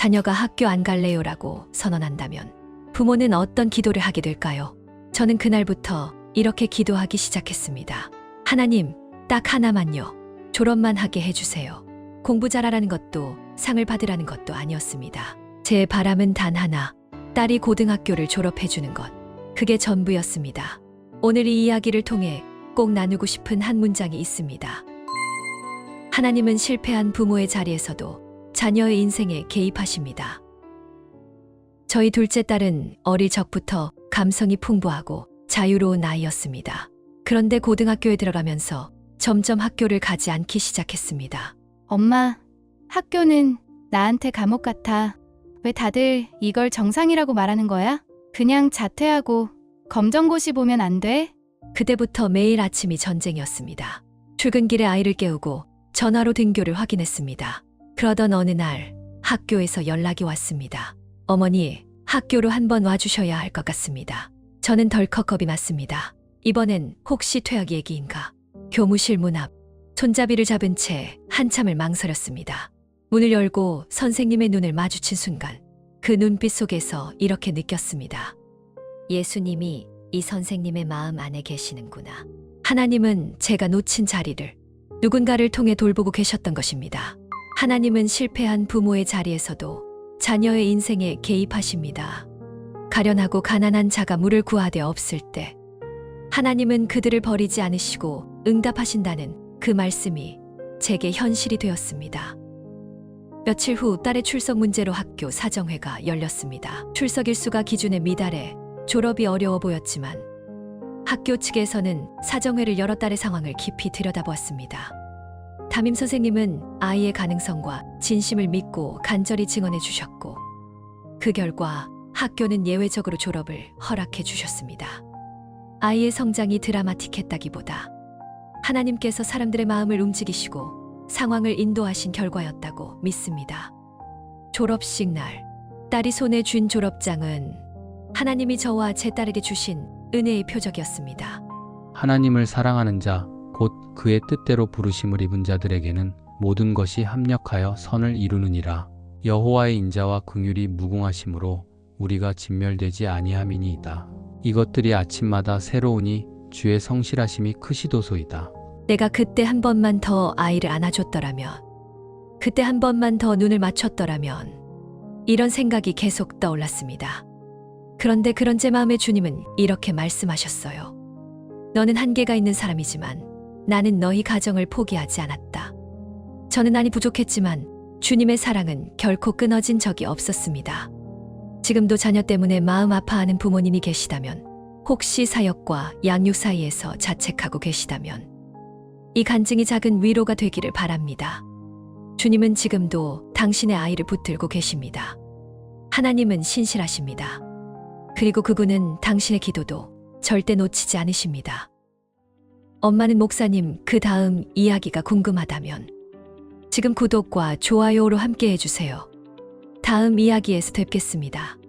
자녀가 학교 안 갈래요라고 선언한다면 부모는 어떤 기도를 하게 될까요? 저는 그날부터 이렇게 기도하기 시작했습니다. 하나님, 딱 하나만요. 졸업만 하게 해주세요. 공부 잘하라는 것도 상을 받으라는 것도 아니었습니다. 제 바람은 단 하나. 딸이 고등학교를 졸업해주는 것. 그게 전부였습니다. 오늘 이 이야기를 통해 꼭 나누고 싶은 한 문장이 있습니다. 하나님은 실패한 부모의 자리에서도 자녀의 인생에 개입하십니다. 저희 둘째 딸은 어릴 적부터 감성이 풍부하고 자유로운 아이였습니다. 그런데 고등학교에 들어가면서 점점 학교를 가지 않기 시작했습니다. 엄마, 학교는 나한테 감옥 같아. 왜 다들 이걸 정상이라고 말하는 거야? 그냥 자퇴하고 검정고시 보면 안 돼? 그때부터 매일 아침이 전쟁이었습니다. 출근길에 아이를 깨우고 전화로 등교를 확인했습니다. 그러던 어느 날 학교에서 연락이 왔습니다. 어머니, 학교로 한번 와주셔야 할 것 같습니다. 저는 덜컥 겁이 났습니다. 이번엔 혹시 퇴학 얘기인가? 교무실 문 앞, 손잡이를 잡은 채 한참을 망설였습니다. 문을 열고 선생님의 눈을 마주친 순간 그 눈빛 속에서 이렇게 느꼈습니다. 예수님이 이 선생님의 마음 안에 계시는구나. 하나님은 제가 놓친 자리를 누군가를 통해 돌보고 계셨던 것입니다. 하나님은 실패한 부모의 자리에서도 자녀의 인생에 개입하십니다. 가련하고 가난한 자가 물을 구하되 없을 때 하나님은 그들을 버리지 않으시고 응답하신다는 그 말씀이 제게 현실이 되었습니다. 며칠 후 딸의 출석 문제로 학교 사정회가 열렸습니다. 출석 일수가 기준에 미달해 졸업이 어려워 보였지만 학교 측에서는 사정회를 열어 딸의 상황을 깊이 들여다보았습니다. 담임 선생님은 아이의 가능성과 진심을 믿고 간절히 증언해 주셨고 그 결과 학교는 예외적으로 졸업을 허락해 주셨습니다. 아이의 성장이 드라마틱했다기보다 하나님께서 사람들의 마음을 움직이시고 상황을 인도하신 결과였다고 믿습니다. 졸업식 날, 딸이 손에 쥔 졸업장은 하나님이 저와 제 딸에게 주신 은혜의 표적이었습니다. 하나님을 사랑하는 자, 곧 그의 뜻대로 부르심을 입은 자들에게는 모든 것이 합력하여 선을 이루느니라. 여호와의 인자와 긍휼이 무궁하심으로 우리가 진멸되지 아니함이니이다. 이것들이 아침마다 새로우니 주의 성실하심이 크시도소이다. 내가 그때 한 번만 더 아이를 안아줬더라면, 그때 한 번만 더 눈을 맞췄더라면, 이런 생각이 계속 떠올랐습니다. 그런데 그런 제 마음의 주님은 이렇게 말씀하셨어요. 너는 한계가 있는 사람이지만 나는 너희 가정을 포기하지 않았다. 저는 많이 부족했지만 주님의 사랑은 결코 끊어진 적이 없었습니다. 지금도 자녀 때문에 마음 아파하는 부모님이 계시다면, 혹시 사역과 양육 사이에서 자책하고 계시다면, 이 간증이 작은 위로가 되기를 바랍니다. 주님은 지금도 당신의 아이를 붙들고 계십니다. 하나님은 신실하십니다. 그리고 그분은 당신의 기도도 절대 놓치지 않으십니다. 엄마는 목사님 그 다음 이야기가 궁금하다면 지금 구독과 좋아요로 함께 해주세요. 다음 이야기에서 뵙겠습니다.